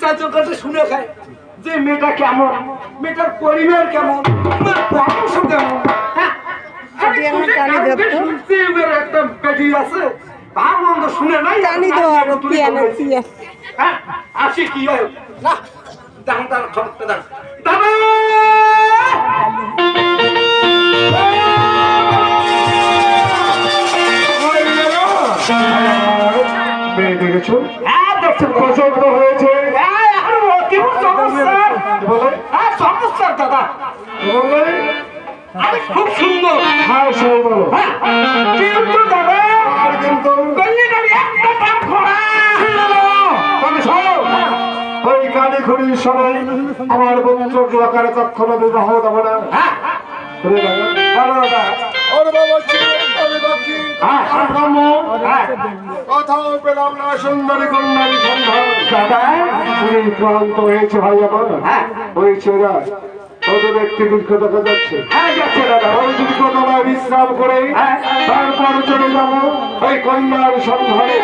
চার চোখে শুনে খায় যে মেয়েটা কেমন মেয়েটার পরিবার কেমন বংশ কেমন। হ্যাঁ? একটা বেটি আছে ভালো মন্দ শুনে নাই? জানি তো বলেছিস। হ্যাঁ আসি কি হয়? না দাম দাম খবরটা দাম দাদা! মেয়ে দেখেছ? হ্যাঁ পছন্দ হয়েছে। চমৎকার হ্যাঁ চমৎকার দাদা। বলে? খুব সুন্দর। হ্যাঁ সেই হ্যাঁ কিন্তু দাদা কিন্তু? গল্লিটার একটা দাম খোড়া তবে শোনো ওই গাড়ি ঘড়ির সময় আমার বন্ধু আকারে কখনো বিবাহ দেবো না। হ্যাঁ। ভালো দাদা। ওরে বাবা আমি হ্যাঁ। হ্যাঁ। পেলাম না সুন্দরী কন্যারী সন্ধান দাদা তুমি ক্লান্ত হয়েছে ভাই আমার? হয়েছে ওই ছেড়া ওদের একটি দীর্ঘ দেখা যাচ্ছে। হ্যাঁ ওই দীর্ঘতলায় বিশ্রাম করে হ্যাঁ। তারপর চলে যাব ওই কন্যার সন্ধানে।